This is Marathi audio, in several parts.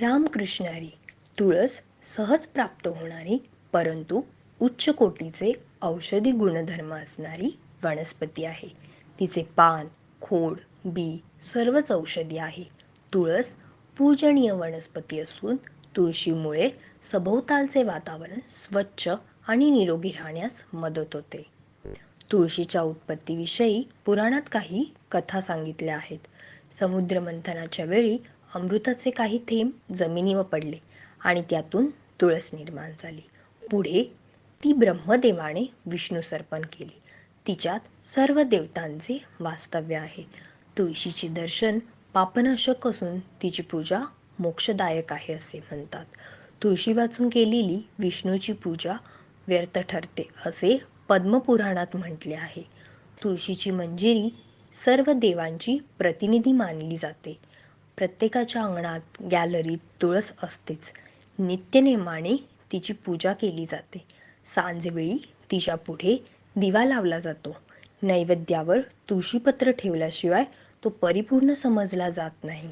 रामकृष्णारी तुळस सहज प्राप्त होणारी परंतु उच्च कोटीचे औषधी गुणधर्म असणारी वनस्पती आहे. तिचे पान खोड बी सर्वच औषधी आहे. तुळस पूजनीय वनस्पती असून तुळशीमुळे सभोवतालचे वातावरण स्वच्छ आणि निरोगी राहण्यास मदत होते. तुळशीच्या उत्पत्तीविषयी पुराणात काही कथा सांगितल्या आहेत. समुद्र मंथनाच्या वेळी अमृताचे काही थेंब जमिनीवर पडले आणि त्यातून तुळस निर्माण झाली. पुढे ती ब्रह्मदेवाने विष्णू सर्पण केली. तिच्यात सर्व देवतांचे वास्तव्य आहे. तुळशीचे दर्शन पापनाशक असून तिची पूजा मोक्षदायक आहे असे म्हणतात. तुळशी वाचून केलेली विष्णूची पूजा व्यर्थ ठरते असे पद्मपुराणात म्हटले आहे. तुळशीची मंजिरी सर्व देवांची प्रतिनिधी मानली जाते. प्रत्येकाच्या अंगणात गॅलरीत तुळस असतेच. नित्यनेमाने तिची पूजा केली जाते. सांजवेळी तिच्या पुढे दिवा लावला जातो. नैवेद्यावर तुळशीपत्र ठेवल्याशिवाय तो परिपूर्ण समजला जात नाही.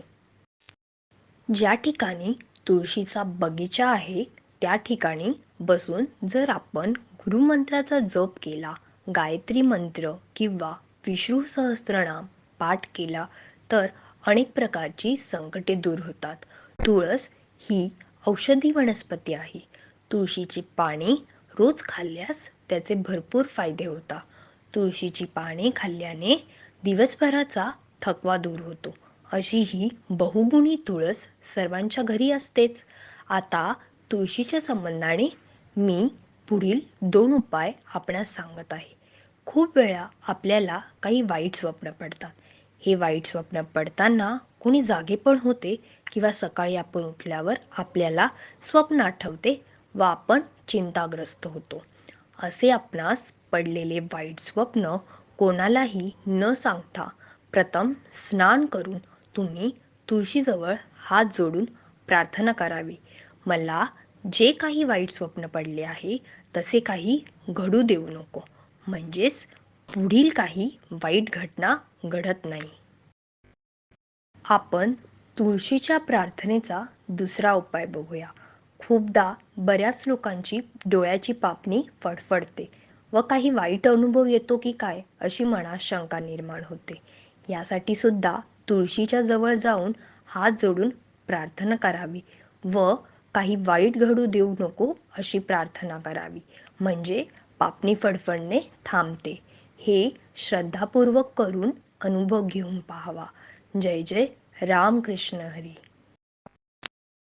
ज्या ठिकाणी तुळशीचा बगीचा आहे त्या ठिकाणी बसून जर आपण गुरुमंत्राचा जप केला गायत्री मंत्र किंवा विष्णू सहस्त्रनाम पाठ केला तर अनेक प्रकारची संकटे दूर होतात. तुळस ही औषधी वनस्पती आहे. तुळशीची पाने रोज खाल्ल्यास त्याचे भरपूर फायदे होतात. तुळशीची पाने खाल्ल्याने दिवसभराचा थकवा दूर होतो. अशी ही बहुगुणी तुळस सर्वांच्या घरी असतेच. आता तुळशीच्या संबंधाने मी पुढील दोन उपाय आपणास सांगत आहे. खूप वेळा आपल्याला काही वाईट स्वप्न पडतात. हे वाईट स्वप्न पडताना कुणी जागे पण होते किंवा सकाळी आपण उठल्यावर आपल्याला स्वप्न आठवते व आपण चिंताग्रस्त होतो. असे आपणास पडलेले वाईट स्वप्न कोणालाही न सांगता प्रथम स्नान करून तुम्ही तुळशीजवळ हात जोडून प्रार्थना करावी. मला जे काही वाईट स्वप्न पडले आहे तसे काही घडू देऊ नको. म्हणजेच पुढील काही वाईट घटना घडत नाही. आपण तुळशीच्या प्रार्थनेचा दुसरा उपाय बघूया. खूपदा बऱ्याच लोकांची डोळ्याची पापणी फडफडते व काही वाईट अनुभव येतो की काय अशी मनात शंका निर्माण होते. यासाठी सुद्धा तुळशीच्या जवळ जाऊन हात जोडून प्रार्थना करावी व काही वाईट घडू देऊ नको अशी प्रार्थना करावी. म्हणजे पापणी फडफडणे थांबते. हे श्रद्धापूर्वक करून अनुभव घेऊन पाहावा. जय जय. रामकृष्ण हरी.